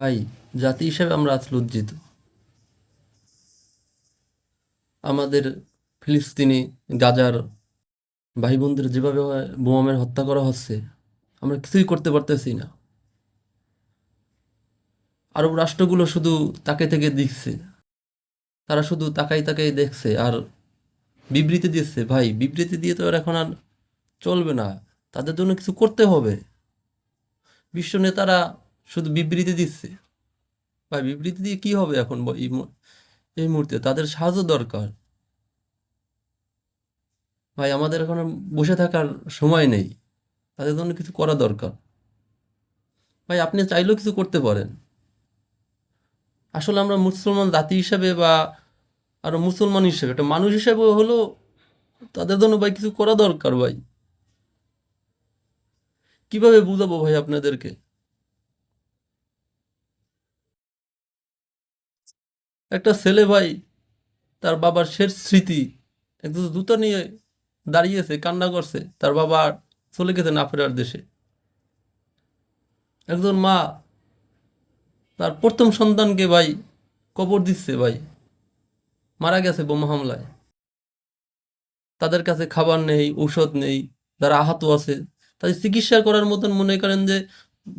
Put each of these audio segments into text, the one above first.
ভাই, জাতি হিসেবে আমরা আজ লজ্জিত। আমাদের ফিলিস্তিনি গাজার ভাই বোনদের যেভাবে বোমামের হত্যা করা হচ্ছে, আমরা কিছুই করতে পারতেছি না। আরব রাষ্ট্রগুলো শুধু তাকে থেকে দেখছে, তারা শুধু তাকাই তাকাই দেখছে আর বিবৃতি দিচ্ছে, ভাই, বিবৃতি দিয়ে তো আর এখন আর চলবে না, তাদের জন্য কিছু করতে হবে। বিশ্ব নেতারা শুধু বিবৃতি দিচ্ছে। ভাই, বিবৃতি দিয়ে কি হবে এখন ব- এই এই মুহূর্তে? তাদের সাহায্য দরকার। ভাই, আমাদের এখন বসে থাকার সময় নেই। তাদের জন্য কিছু করা দরকার। ভাই, আপনি চাইলেও কিছু করতে পারেন। আসলে আমরা মুসলমান জাতি হিসেবে বা আরও মুসলমান হিসেবে, একটা মানুষ হিসেবে হলো তাদের জন্য ভাই কিছু করা দরকার ভাই। কীভাবে বুঝাবো ভাই আপনাদেরকে? একটা ছেলে ভাই, তার বাবার শেষ স্মৃতি। একটু জুতা নিয়ে দাঁড়িয়েছে, কান্না করছে। তার বাবা চলে গেছে না ফেরার দেশে। একজন মা, তার প্রথম সন্তানকে ভাই কবর দিচ্ছে ভাই। মারা গেছে বোমা হামলায়। তাদের কাছে খাবার নেই, ঔষধ নেই, যারা আহত আছে, তাদের চিকিৎসা করার মতন মনে করেন যে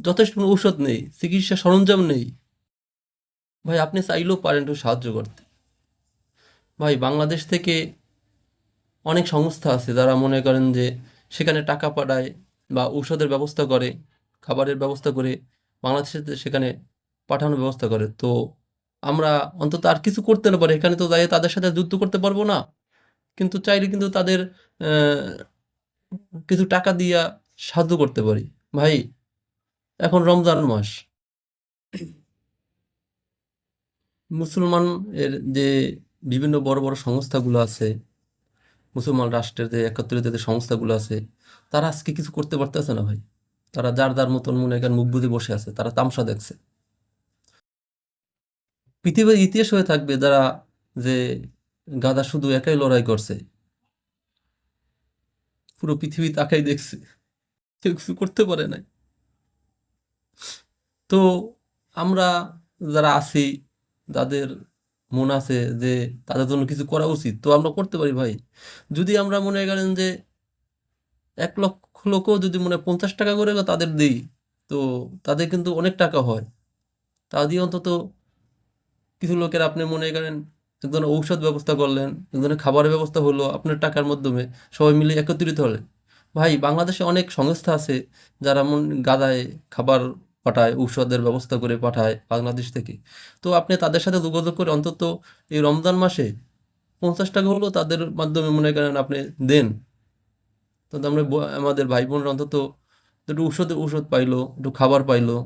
যথেষ্ট ঔষধ নেই, চিকিৎসা সরঞ্জাম নেই। ভাই, আপনি চাইলেও পারেন একটু সাহায্য করতে। ভাই, বাংলাদেশ থেকে অনেক সংস্থা আছে যারা মনে করেন যে সেখানে টাকা পাঠায় বা ঔষধের ব্যবস্থা করে, খাবারের ব্যবস্থা করে বাংলাদেশে সেখানে পাঠানোর ব্যবস্থা করে। তো আমরা অন্তত আর কিছু করতে না পারি, এখানে তো যাই তাদের সাথে যুদ্ধ করতে পারব না। কিন্তু চাইলে কিন্তু তাদের কিছু টাকা দিয়া সাহায্য করতে পারি। ভাই, এখন রমজান মাস। মুসলমান এর যে বিভিন্ন বড় বড় সংস্থাগুলো আছে, মুসলমান রাষ্ট্রের যে একত্রিত যে সংস্থাগুলো আছে, তারা আজকে কিছু করতে পারতেছে না ভাই। তারা যার যার মতন মনে করেন মুখ বুঝে বসে আছে, তারা তামসা দেখছে। পৃথিবীর ইতিহাস হয়ে থাকবে যারা যে গাদা শুধু একাই লড়াই করছে। পুরো পৃথিবী তাকাই দেখছে। কেউ কিছু করতে পারে নাই। তো আমরা যারা আছি যাদের মন আছে যে তাদের জন্য কিছু করা উচিত। তো আমরা করতে পারি ভাই। যদি আমরা মনে করেন যে এক লক্ষ লোকও যদি মনে পঞ্চাশ টাকা করে তাদের দিই, তো তাদের কিন্তু অনেক টাকা হয়। তা দিয়ে অন্তত কিছু লোকের আপনি মনে করেন এক ধরনের ঔষধ ব্যবস্থা করলেন, এক ধরনের খাবারের ব্যবস্থা হলো আপনার টাকার মাধ্যমে, সবাই মিলে একত্রিত হলেন। ভাই, বাংলাদেশে অনেক সংস্থা আছে যারা মন গাদায় খাবার পাঠায়, ঔষধের ব্যবস্থা করে পাঠায় বাংলাদেশ থেকে। তো আপনি তাদের সাথে যোগাযোগ করে অন্তত এই রমজান মাসে পঞ্চাশ টাকা হলেও তাদের মাধ্যমে মনে করেন আপনি দেন। তো আমরা আমাদের ভাই বোনরা অন্তত একটু ঔষধ ঔষধ পাইলো, একটু খাবার পাইলো।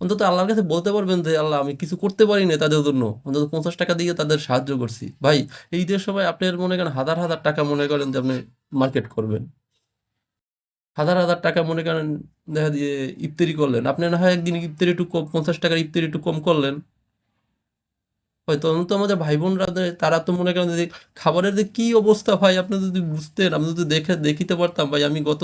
অন্তত আল্লাহর কাছে বলতে পারবেন যে, আল্লাহ, আমি কিছু করতে পারি না তাদের জন্য। অন্তত পঞ্চাশ টাকা দিয়ে তাদের সাহায্য করছি। ভাই, এই ঈদের সময় আপনার মনে করেন হাজার হাজার টাকা মনে করেন যে আপনি মার্কেট করবেন। হাজার হাজার টাকা মনে করেন দেখা দিয়ে ইফতারি করলেন। আপনি না হয় একদিন ইফতারি একটু কম, পঞ্চাশ টাকার ইফতারি একটু কম করলেন। হয়তো অন্তত আমাদের ভাই বোনরা তারা তো মনে করেন যে খাবারের যে কী অবস্থা ভাই, আপনি যদি বুঝতেন, আমি যদি দেখে, দেখিতে পারতাম ভাই, আমি গত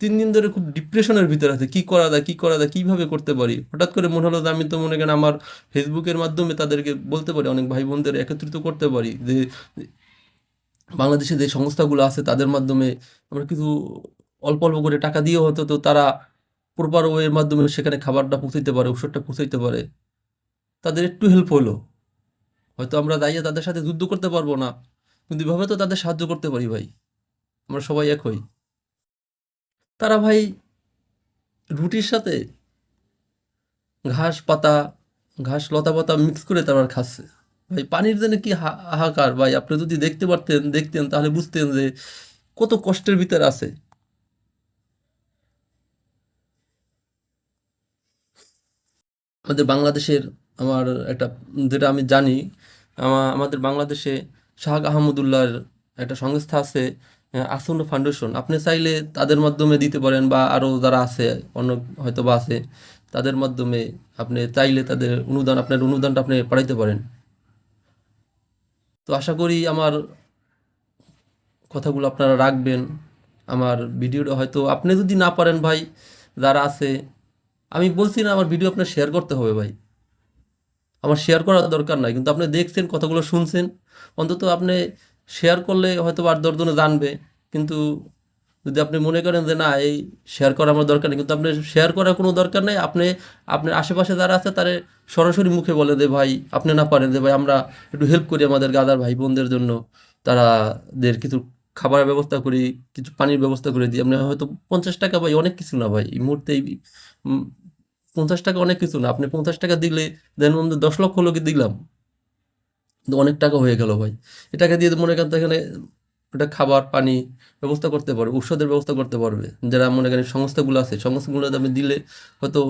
তিন দিন ধরে খুব ডিপ্রেশনের ভিতরে আছে। কী করা যায়, কী করা যায়, কীভাবে করতে পারি? হঠাৎ করে মনে হলো যে, আমি তো মনে করেন আমার ফেসবুকের মাধ্যমে তাদেরকে বলতে পারি, অনেক ভাই বোনদের একত্রিত করতে পারি যে বাংলাদেশে যে সংস্থাগুলো আছে, তাদের মাধ্যমে আমরা কিছু অল্প অল্প করে টাকা দিয়ে হতো তো তারা প্রপার ওয়ের মাধ্যমে সেখানে খাবারটা পৌঁছাইতে পারে ওষুধটা পৌঁছাইতে পারে। তাদের একটু হেল্প হলো হয়তো আমরা দাঁড়িয়ে তাদের সাথে যুদ্ধ করতে পারব না, কিন্তু এভাবে তো তাদের সাহায্য করতে পারি ভাই। আমরা সবাই এক হই। তারা ভাই রুটির সাথে ঘাস পাতা, ঘাস লতা পাতা মিক্স করে তারা খাচ্ছে। ভাই, পানির জন্য কি হাহাকার? ভাই, আপনি যদি দেখতে পারতেন, দেখতেন, তাহলে বুঝতেন যে কত কষ্টের ভিতরে আছে। আমাদের বাংলাদেশের, আমার একটা, যেটা আমি জানি আমাদের বাংলাদেশে শাহ আহমদুল্লাহর একটা সংস্থা আছে আসন্ন ফাউন্ডেশন। আপনি চাইলে তাদের মাধ্যমে দিতে পারেন, বা আরও যারা আছে, অন্য হয়তো বা আছে, তাদের মাধ্যমে আপনি চাইলে তাদের অনুদান, আপনার অনুদানটা আপনি পাঠাইতে পারেন। তো আশা করি আমার কথাগুলো আপনারা রাখবেন। আমার ভিডিওটা হয়তো আপনি যদি না পারেন ভাই, যারা আছে, আমি বলছি না আমার ভিডিও আপনার শেয়ার করতে হবে ভাই। আমার শেয়ার করার দরকার নাই, কিন্তু আপনি দেখছেন, কথাগুলো শুনছেন। অন্তত আপনি শেয়ার করলে হয়তো আর দর্দনে জানবে, কিন্তু যদি আপনি মনে করেন যে না, এই শেয়ার করা আমার দরকার নেই, কিন্তু আপনি শেয়ার করার কোনো দরকার নেই, আপনি, আপনার আশেপাশে যারা আছে তারে সরাসরি মুখে বলে যে ভাই, আপনি না পারেন যে ভাই আমরা একটু হেল্প করি আমাদের গাদার ভাই বোনদের জন্য। তারাদের কিছু খাবারের ব্যবস্থা করি, কিছু পানির ব্যবস্থা করে দিই। আপনি হয়তো পঞ্চাশ টাকা ভাই, অনেক কিছু না ভাই। এই মুহূর্তে পঞ্চাশ টাকা অনেক কিছু না। আপনি পঞ্চাশ টাকা দিলে, দেন দশ লক্ষ লোকে দিলাম। অনেক টাকা হয়ে গেল ভাই। এটাকে দিয়ে মনে করেন এখানে এটা খাবার, পানি ব্যবস্থা করতে পারবে, ঔষধের ব্যবস্থা করতে পারবে। যারা মনে করেন সংস্থাগুলো আছে সংস্থাগুলো আমি দিলে হয়তো